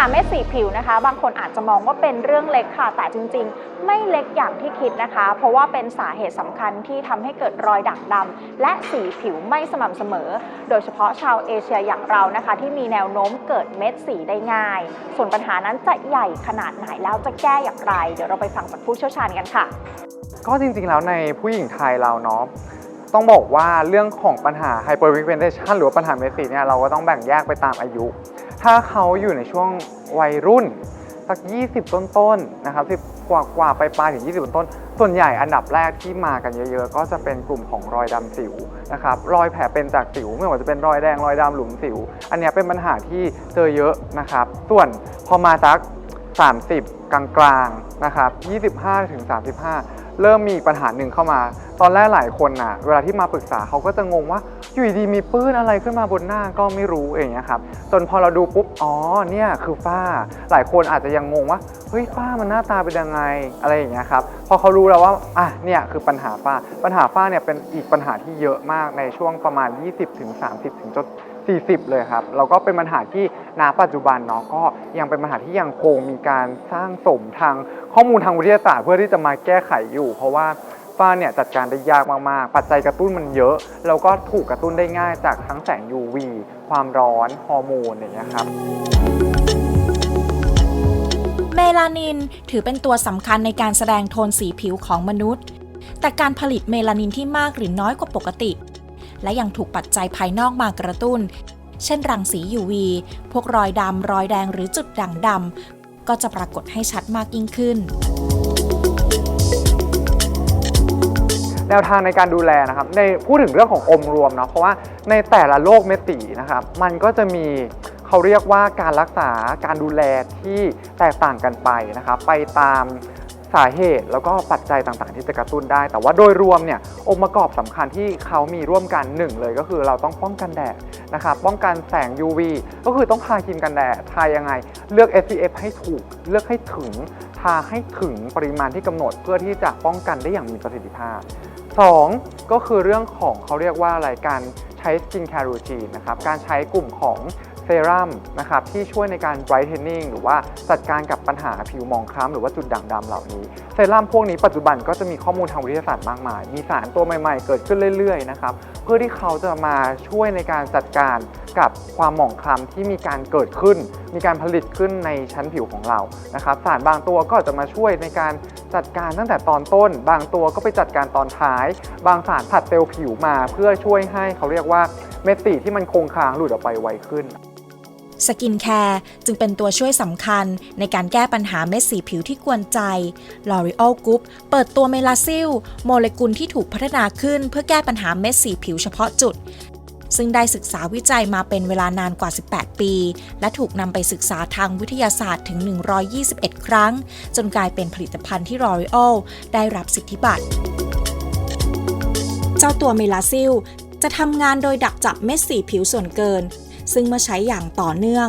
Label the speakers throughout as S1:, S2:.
S1: ปัญหาเม็ดสีผิวนะคะ บางคนอาจจะมองว่าเป็นเรื่องเล็กค่ะ แต่จริง ๆ ไม่เล็กอย่างที่คิดนะคะ เพราะว่าเป็นสาเหตุสำคัญที่ทำให้เกิดรอยด่างดำและสีผิวไม่สม่ำเสมอ โดยเฉพาะชาวเอเชียอย่างเรานะคะ ที่มีแนวโน้มเกิดเม็ดสีได้ง่าย ส่วนปัญหานั้นจะใหญ่ขนาดไหนแล้วจะแก้อย่างไร เดี๋ยวเราไปฟังจากผู้เชี่ยวชาญกันค่ะ
S2: ก็จริงๆแล้วในผู้หญิงไทยเราเนาะต้องบอกว่าเรื่องของปัญหา hyperpigmentation หรือว่าปัญหาเมดสีเนี่ยเราก็ต้องแบ่งแยกไปตามอายุ ถ้าเขาอยู่ในช่วงวัยรุ่น สัก 20 ต้นๆนะครับ10กว่ากว่าไปปลายถึง 20 ต้น ส่วนใหญ่อันดับแรกที่มากันเยอะๆ ก็จะเป็นกลุ่มของรอยดำสิวนะครับรอยแผลเป็นจากสิว ไม่ว่าจะเป็นรอยแดงรอยดำหลุมสิว อันนี้เป็นปัญหาที่เจอเยอะนะครับ ส่วนพอมาสัก 30 กลางๆนะครับ25ถึง35 เริ่มมีปัญหาหนึ่งเข้ามา ตอนแรกหลายคนน่ะเวลาที่มาปรึกษาเขาก็จะงงว่าอยู่ดีมีปื้นอะไรขึ้นมาบนหน้าก็ไม่รู้อย่างเงี้ยครับจนพอเราดูปุ๊บอ๋อเนี่ยคือฝ้า หลายคนอาจจะยังงงว่าเฮ้ยฝ้ามันหน้าตาเป็นยังไงอะไรอย่างเงี้ยครับพอเขารู้แล้วว่าอะเนี่ยคือปัญหาฝ้า ปัญหาฝ้าเนี่ยเป็นอีกปัญหาที่เยอะมากในช่วงประมาณ 20ถึง30ถึงจน 40 เลยครับแล้วก็เป็นปัญหาที่ณปัจจุบันเนาะก็ยังเป็นปัญหาที่ยังคงมีการสร้างสมทางข้อมูลทางวิทยาศาสตร์เพื่อที่จะมาแก้ไขอยู่ เพราะว่าฝ้าเนี่ยจัดการได้ยากมาก ๆ ปัจจัยกระตุ้นมันเยอะ แล้วก็ถูกกระตุ้นได้ง่ายจากทั้งแสง UV ความร้อน ฮอร์โมนอย่างเงี้ยครับ
S3: เมลานินถือเป็นตัวสำคัญในการแสดงโทนสีผิวของมนุษย์ แต่การผลิตเมลานินที่มากหรือน้อยกว่าปกติ และยังถูกปัจจัยภายนอกมากระตุ้น เช่นรังสี UV พวกรอยดำรอยแดงหรือจุดด่างดำก็จะปรากฏให้ชัดมากยิ่งขึ้น
S2: แนวทางในการดูแลนะครับในพูดถึงเรื่องของอมรวมเนาะเพราะว่าในแต่ละโรคเม็ดสีนะครับมันก็จะมีเขาเรียกว่าการรักษาการดูแลที่แตกต่างกันไปนะครับไปตาม สาเหตุแล้วก็ปัจจัยต่างๆ ที่จะกระตุ้นได้ แต่ว่าโดยรวมเนี่ยองค์ประกอบสำคัญที่เขามีร่วมกันหนึ่งเลยก็คือเราต้องป้องกันแดดนะครับป้องกันแสง UV ก็คือต้องทาครีมกันแดดทายังไง เลือก SPF ให้ถูก เลือกให้ถึงทาให้ถึงปริมาณที่กำหนด เพื่อที่จะป้องกันได้อย่างมีประสิทธิภาพ 2 ก็คือเรื่องของเขาเรียกว่าอะไรการใช้ skin care routine นะครับการใช้กลุ่มของ เซรั่มนะครับที่ช่วยในการ brightening หรือว่าจัดการกับปัญหาผิวหมองคล้ำหรือว่าจุดด่างดำเหล่านี้ เซรั่มพวกนี้ปัจจุบันก็จะมีข้อมูลทางวิทยาศาสตร์มากมาย มีสารตัวใหม่ๆ เกิดขึ้นเรื่อยๆนะครับเพื่อที่เขาจะมาช่วยในการจัดการกับความหมองคล้ำที่มีการเกิดขึ้น มีการผลิตขึ้นในชั้นผิวของเรานะครับสารบางตัวก็จะมาช่วยในการจัดการตั้งแต่ตอนต้น บางตัวก็ไปจัดการตอนท้าย บางสารผัดเซลล์ผิวมาเพื่อช่วยให้เขาเรียกว่าเม็ดสีที่มันคงค้างหลุดออกไปไวขึ้น
S3: สกินแคร์จึงเป็นตัวช่วยสำคัญในการแก้ปัญหาเม็ดสีผิวที่กวนใจ L'Oreal Group เปิดตัวเมลาซิล โมเลกุลที่ถูกพัฒนาขึ้นเพื่อแก้ปัญหาเม็ดสีผิวเฉพาะจุด ซึ่งได้ศึกษาวิจัยมาเป็นเวลานานกว่า 18 ปี และถูกนำไปศึกษาทางวิทยาศาสตร์ถึง 121 ครั้ง จนกลายเป็นผลิตภัณฑ์ที่ L'Oreal ได้รับสิทธิบัตร เจ้าตัวเมลาซิลจะทำงานโดยดักจับเม็ดสีผิวส่วนเกิน ซึ่งเมื่อใช้อย่างต่อเนื่อง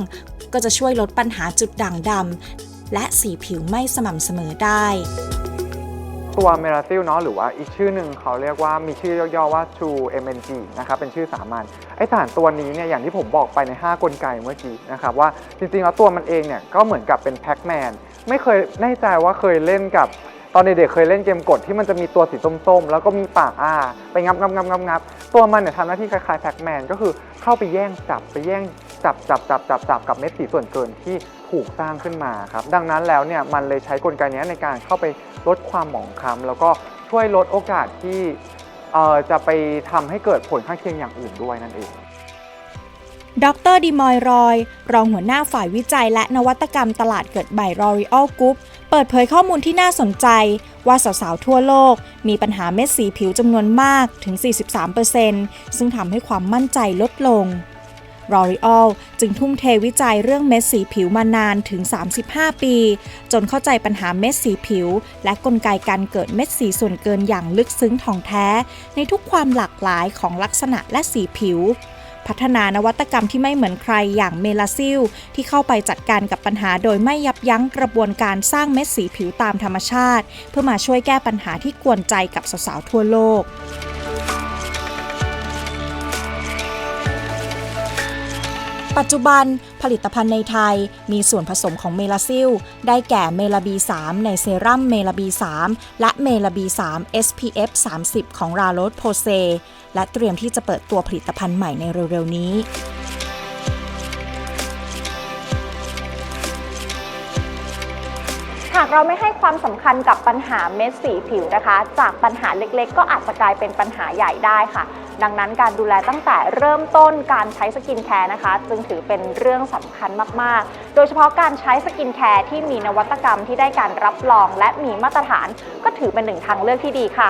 S3: ก็จะช่วยลดปัญหาจุดด่างดำและสีผิวไม่สม่ำเสมอได้
S2: ตัวเมลาซิลเนาะหรือว่าอีกชื่อหนึ่งเขาเรียกว่ามีชื่อย่อๆว่า True MNG นะครับเป็นชื่อสามัญไอสารตัวนี้เนี่ยอย่างที่ผมบอกไปใน 5 กลไกเมื่อกี้นะครับว่าจริงๆแล้วตัวมันเองเนี่ยก็เหมือนกับเป็นแพ็กแมนไม่เคยแน่ใจว่าเคยเล่นกับ ตอนเด็กๆเคยเล่นเกมกดที่มันจะมีตัวสีส้มๆ แล้วก็มีปากอ้าไปงับงับงับงับงับตัวมันเนี่ยทำหน้าที่คล้ายๆแพ็กแมนก็คือเข้าไปแย่งจับไปแย่งจับจับจับจับจับกับเม็ดสีส่วนเกินที่ถูกสร้างขึ้นมาครับ ดังนั้นแล้วเนี่ยมันเลยใช้กลไกนี้ในการเข้าไปลดความหมองคล้ำแล้วก็ช่วยลดโอกาสที่เอ่อจะไปทำให้เกิดผลข้างเคียงอย่างอื่นด้วยนั่นเอง
S3: ดรดิมอยรอย รองหัวหน้าฝ่ายวิจัยและนวัตกรรมตลาดเกิดใหม่ L'Oreal Group เปิดเผยข้อมูลที่น่าสนใจว่าสาวๆ ทั่วโลก มีปัญหาเม็ดสีผิวจำนวนมากถึง 43%ซึ่งทำให้ความมั่นใจลดลง L'Oreal จึงทุ่มเทวิจัยเรื่องเม็ดสีผิวมานานถึง 35 ปี จนเข้าใจปัญหาเม็ดสีผิว และกลไกการเกิดเม็ดสีส่วนเกินอย่างลึกซึ้งถ่องแท้ ในทุกความหลากหลายของลักษณะและสีผิว พัฒนานวัตกรรมที่ไม่เหมือนใครอย่างเมลาซิล ที่เข้าไปจัดการกับปัญหาโดยไม่ยับยั้งกระบวนการสร้างเม็ดสีผิวตามธรรมชาติ เพื่อมาช่วยแก้ปัญหาที่กวนใจกับสาวๆทั่วโลก
S4: ปัจจุบันผลิตภัณฑ์ในไทยมีส่วนผสมของเมลาซิล ได้แก่เมลาบี 3 ในเซรั่มเมลาบี 3 และเมลาบี 3 SPF 30 ของราโรสโพเซและเตรียมที่จะเปิดตัวผลิตภัณฑ์ใหม่ในเร็วๆนี้า
S3: กเราไม่ให้ความสำคัญกับปัญหาเม็ดสีผิวนะคะ จากปัญหาเล็กๆ ก็อาจจะกลายเป็นปัญหาใหญ่ได้ค่ะ ดังนั้นการดูแลตั้งแต่เริ่มต้นการใช้สกินแคร์นะคะ จึงถือเป็นเรื่องสำคัญมากๆ โดยเฉพาะการใช้สกินแคร์ที่มีนวัตกรรมที่ได้การรับรอง และมีมาตรฐาน ก็ถือเป็นหนึ่งทางเลือกที่ดีค่ะ